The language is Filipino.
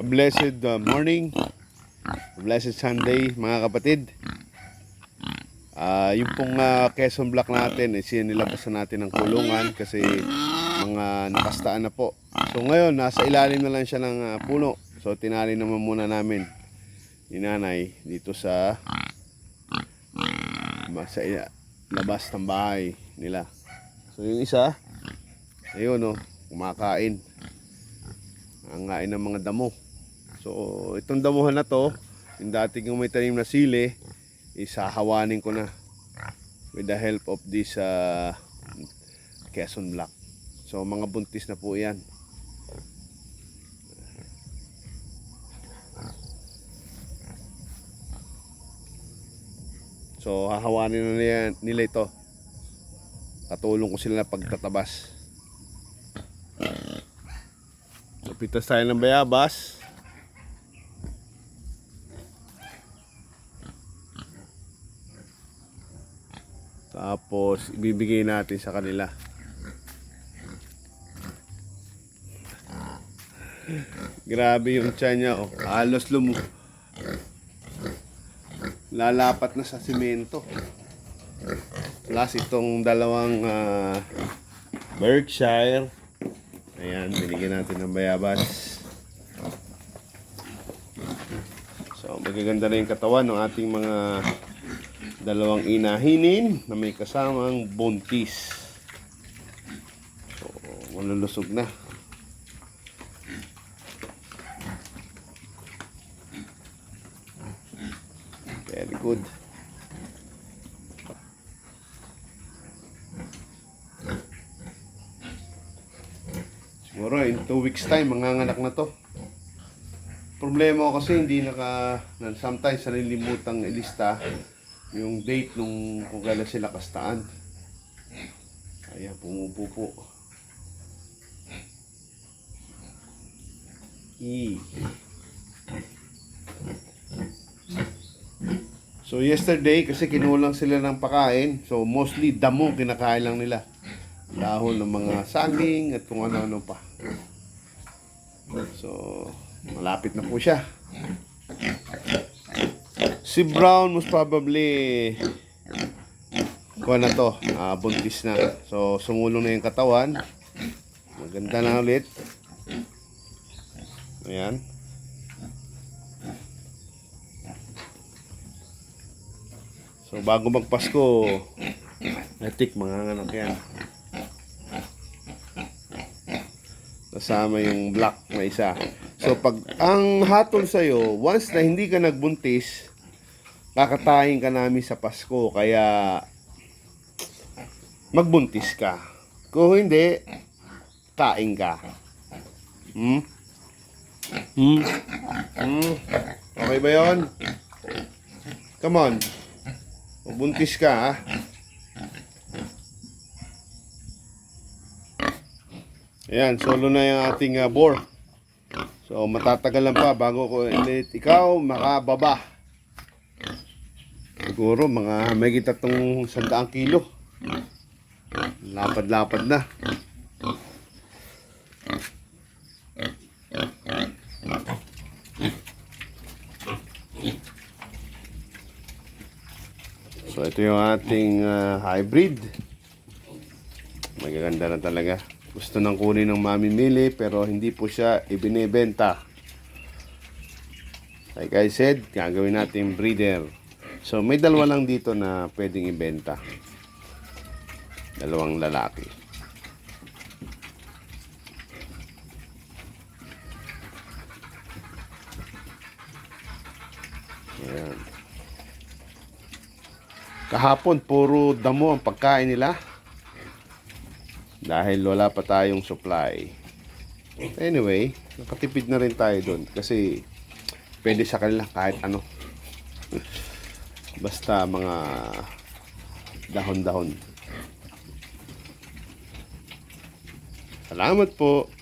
A blessed uh, morning, a blessed Sunday mga kapatid. Ah, yung pong uh, Quezon Block natin, eh, sinilabasan natin ng kulungan kasi mga nakastaan na po. So ngayon, nasa ilalim na lang siya ng ah, puno. So tinali naman muna namin ni nanay dito sa sa labas ng bahay nila. So yung isa, ayun oh, kumakain. Ang ng mga damo. So itong damuhan na to, yung dati kong may tanim na sili, isahawanin ko na with the help of this uh, Quezon Black. So mga buntis na po yan. So hahawanin na nila, nila ito. Katulong ko sila na pagtatabas. So pitas tayo ng bayabas. Tapos ibibigay natin sa kanila. Grabe yung tiyan niya. Oh. Halos lumu. Lalapat na sa simento. Plus itong dalawang ah, Berkshire. Ayan, binigyan natin ng bayabas. So, magaganda na yung katawan ng ating mga dalawang inahinin na may kasamang buntis. So, malulusog na. Very good. Siguro in 2 weeks time, manganganak na to. Problema ko kasi hindi naka, na- sometimes nalilimutang ilista yung date nung kung kailan sila kastaan. Ayan, pumupupo. E. So yesterday, kasi kinulang sila ng pakain, so mostly damo kinakain lang nila. Dahon ng mga saging at kung ano-ano pa. So, malapit na po siya. Si Brown most probably kuha na to, ah, buntis na. So, sumulong na yung katawan. Maganda na ulit. Ayan. So, bago magpasko, etik mga anak yan. Kasama yung black na isa. So, pag ang hatol sa'yo, once na hindi ka nagbuntis, kakatayin ka namin sa Pasko. Kaya, magbuntis ka. Kung hindi, kain ka. Hmm? Hmm? Hmm? Okay ba yon? Come on. Magbuntis ka, ha? Ayan, solo na yung ating uh, bore. So, matatagal lang pa bago ko ulit ikaw makababa. Siguro mga may kita tong sandaang kilo. Lapad-lapad na. So ito yung ating ah, hybrid. Magaganda na talaga. Gusto nang kunin ng mami Mili pero hindi po siya ibinebenta. Like I said, gagawin natin breeder. So may dalawa lang dito na pwedeng ibenta. Dalawang lalaki. Ayan. Kahapon, puro damo ang pagkain nila. Dahil wala pa tayong supply. Anyway, nakatipid na rin tayo doon. Kasi pwede sa kanila kahit ano. Basta mga dahon-dahon. Salamat po.